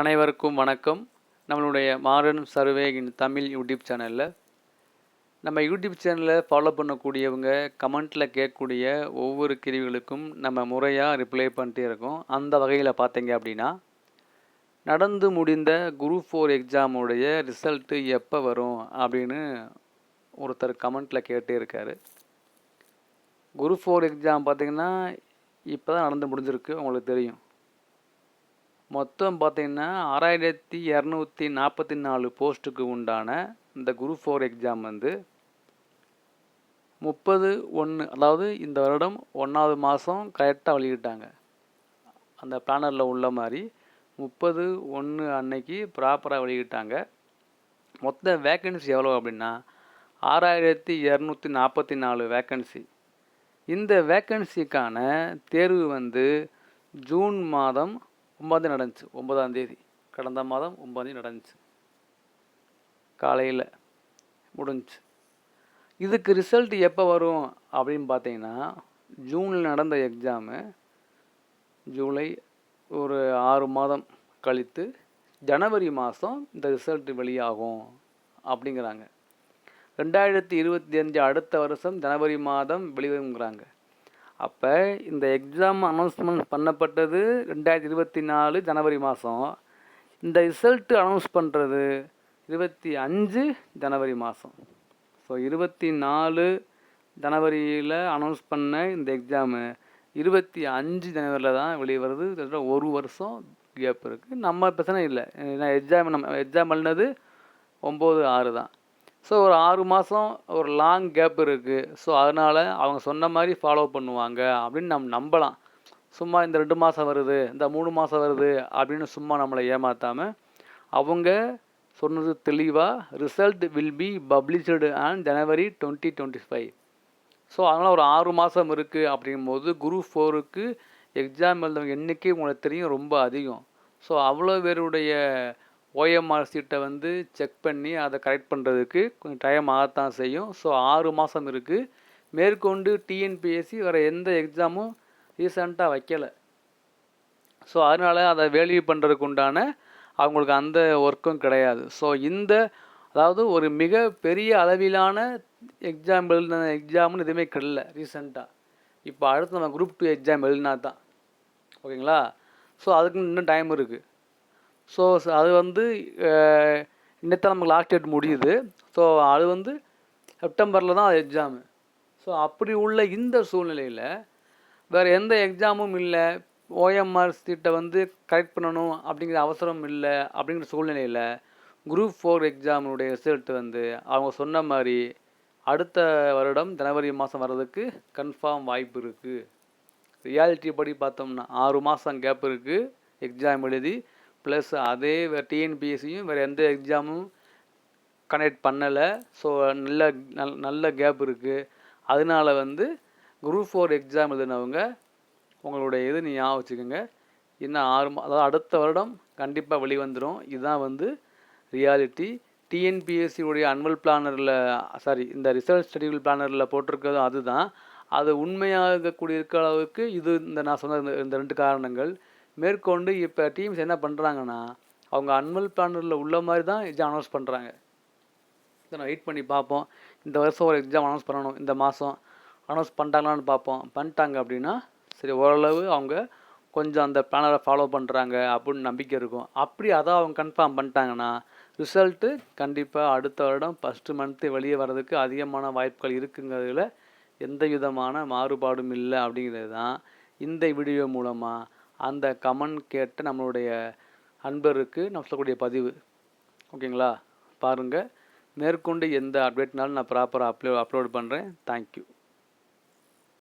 அனைவருக்கும் வணக்கம். நம்மளுடைய modern survey in Tamil YouTube சேனலில். நம்ம யூடியூப் சேனலில் ஃபாலோ பண்ணக்கூடியவங்க கமெண்ட்டில் கேட்கக்கூடிய ஒவ்வொரு கேள்விகளுக்கும் நம்ம முறையாக ரிப்ளை பண்ணிட்டே இருக்கோம். அந்த வகையில் பார்த்தீங்க அப்படின்னா நடந்து முடிந்த குரூப் ஃபோர் எக்ஸாமுடைய ரிசல்ட்டு எப்போ வரும் அப்படின்னு ஒருத்தர் கமெண்ட்டில் கேட்டே இருக்கார். குரூப் ஃபோர் எக்ஸாம் பார்த்திங்கன்னா இப்போ தான் நடந்து முடிஞ்சிருக்கு உங்களுக்கு தெரியும். மொத்தம் பார்த்திங்கன்னா ஆறாயிரத்தி இரநூத்தி நாற்பத்தி நாலு போஸ்ட்டுக்கு உண்டான இந்த குரூப் ஃபோர் எக்ஸாம் வந்து முப்பது ஒன்று அதாவது இந்த வருடம் ஒன்றாவது மாதம் கரெக்டாக வெளியிட்டாங்க. அந்த பிளானரில் உள்ள மாதிரி முப்பது ஒன்று அன்னைக்கு ப்ராப்பராக வெளியிட்டாங்க. மொத்த வேக்கன்சி எவ்வளோ அப்படின்னா ஆறாயிரத்தி இரநூத்தி நாற்பத்தி நாலு வேக்கன்சி இந்த வேக்கன்சிக்கான தேர்வு வந்து ஜூன் மாதம் ஒன்பதாந்தேதி நடந்துச்சு. ஒன்பதாம் தேதி. கடந்த மாதம் ஒன்பதாந்தேதி நடந்துச்சு. காலையில் முடிஞ்சிச்சு. இதுக்கு ரிசல்ட் எப்போ வரும் அப்படின்னு பார்த்தீங்கன்னா ஜூனில் நடந்த எக்ஸாமு ஜூலை ஒரு ஆறு மாதம் கழித்து ஜனவரி மாதம் இந்த ரிசல்ட் வெளியாகும் அப்படிங்கிறாங்க. ரெண்டாயிரத்தி இருபத்தி அஞ்சு அடுத்த வருஷம் ஜனவரி மாதம் வெளிவருங்கிறாங்க அப்போ இந்த எக்ஸாம் அனௌன்ஸ்மெண்ட் பண்ணப்பட்டது ரெண்டாயிரத்தி இருபத்தி நாலு ஜனவரி மாதம் இந்த ரிசல்ட்டு அனௌன்ஸ் பண்ணுறது இருபத்தி அஞ்சு ஜனவரி மாதம் ஸோ இருபத்தி நாலு ஜனவரியில் அனௌன்ஸ் பண்ண இந்த எக்ஸாமு இருபத்தி அஞ்சு ஜனவரியில் தான் வெளியே வருது. கிட்டத்தட்ட ஒரு வருஷம் கேப் இருக்குது நம்ம பிரச்சனை இல்லை. ஏன்னா எக்ஸாம் நம்ம எக்ஸாம் பண்ணது ஒம்பது ஆறு தான். ஸோ ஒரு ஆறு மாதம் ஒரு லாங் கேப் இருக்குது ஸோ அதனால் அவங்க சொன்ன மாதிரி ஃபாலோ பண்ணுவாங்க அப்படின்னு நம்ம நம்பலாம். சும்மா இந்த ரெண்டு மாதம் வருது இந்த மூணு மாதம் வருது அப்படின்னு சும்மா நம்மளை ஏமாற்றாமல் அவங்க சொன்னது தெளிவாக result will be published on January twenty twenty five so அதனால் ஒரு ஆறு மாதம் இருக்குது அப்படிங்கும்போது குரூப் ஃபோருக்கு எக்ஸாம் எழுதவங்க எண்ணிக்கை உங்களுக்கு தெரியும் ரொம்ப அதிகம். ஸோ அவ்வளோ பேருடைய ஓஎம்ஆர் சீட்டை வந்து செக் பண்ணி அதை கரெக்ட் பண்ணுறதுக்கு கொஞ்சம் டைம் ஆகத்தான் செய்யும். ஸோ ஆறு மாதம் இருக்குது மேற்கொண்டு டிஎன்பிஎஸ்சி வேறு எந்த எக்ஸாமும் ரீசண்டாக வைக்கலை. ஸோ அதனால் அதை வேல்யூ பண்ணுறதுக்கு உண்டான அவங்களுக்கு அந்த ஒர்க்கும் கிடையாது. ஸோ இந்த அதாவது ஒரு மிக பெரிய அளவிலான எக்ஸாம் எழுதின எக்ஸாம்னு எதுவுமே கிடைல ரீசெண்டாக இப்போ அடுத்து நம்ம குரூப் டூ எக்ஸாம் எழுதினா தான் ஓகேங்களா ஸோ அதுக்கு இன்னும் டைம் இருக்குது ஸோ அது வந்து இன்னத்தான் நமக்கு லாஸ்ட் டேட் முடியுது. ஸோ அது வந்து செப்டம்பரில் தான் அது எக்ஸாமு ஸோ அப்படி உள்ள இந்த சூழ்நிலையில் வேறு எந்த எக்ஸாமும் இல்லை. ஓஎம்ஆர் சீட்டை வந்து கரெக்ட் பண்ணணும் அப்படிங்கிற அவசரம் இல்லை அப்படிங்கிற சூழ்நிலையில் குரூப் ஃபோர் எக்ஸாமினுடைய ரிசல்ட் வந்து அவங்க சொன்ன மாதிரி அடுத்த வருடம் ஜனவரி மாதம் வர்றதுக்கு கன்ஃபார்ம் வாய்ப்பு இருக்குது ரியாலிட்டி படி பார்த்தோம்னா ஆறு மாதம் கேப் இருக்குது எக்ஸாம் எழுதி ப்ளஸ் அதே டிஎன்பிஎஸ்சியும் வேறு எந்த எக்ஸாமும் கனெக்ட் பண்ணலை. ஸோ நல்ல நல் நல்ல கேப் இருக்குது அதனால வந்து குரூப் ஃபோர் எக்ஸாம் எழுதினவங்க உங்களுடைய இது நீ ஞாபகம் வச்சுக்கோங்க. இன்னும் ஆறு அதாவது அடுத்த வருடம் கண்டிப்பாக வெளிவந்துடும் இதுதான் வந்து ரியாலிட்டி டிஎன்பிஎஸ்சியுடைய அனுவல் பிளானரில் சாரி இந்த ரிசர்ச் ஸ்டடியூல் பிளானரில் போட்டிருக்கிறதும் அதுதான். அது உண்மையாகக்கூடிய இருக்கிற அளவுக்கு இது இந்த நான் சொன்ன இந்த- இந்த ரெண்டு காரணங்கள். மேற்கொண்டு இப்போ டீம்ஸ் என்ன பண்ணுறாங்கன்னா அவங்க அனுவல் பிளானரில் உள்ள மாதிரி தான் எக்ஸாம் அனௌன்ஸ் பண்ணுறாங்க இதை நான் வெயிட் பண்ணி பார்ப்போம். இந்த வருஷம் ஒரு எக்ஸாம் அனௌன்ஸ் பண்ணணும் இந்த மாதம் அனௌன்ஸ் பண்ணிட்டாங்களான்னு பார்ப்போம். பண்ணிட்டாங்க அப்படின்னா சரி ஓரளவு அவங்க கொஞ்சம் அந்த பிளானரை ஃபாலோ பண்ணுறாங்க அப்படின்னு நம்பிக்கை இருக்கும். அப்படி அதை அவங்க கன்ஃபார்ம் பண்ணிட்டாங்கன்னா ரிசல்ட்டு கண்டிப்பாக அடுத்த வருடம் ஃபஸ்ட்டு மந்த்து வெளியே வர்றதுக்கு அதிகமான வாய்ப்புகள் இருக்குங்கிறதுல எந்த விதமான மாறுபாடும் இல்லை அப்படிங்கிறது தான் இந்த வீடியோ மூலமாக அந்த கமெண்ட் கேட்ட நம்மளுடைய அன்பருக்கு நம்ம சொல்லக்கூடிய பதிவு. ஓகேங்களா? பாருங்கள் மேற்கொண்டு எந்த அப்டேட்னாலும் நான் ப்ராப்பராக அப்லோ அப்லோட் பண்ணுறேன் தேங்க்யூ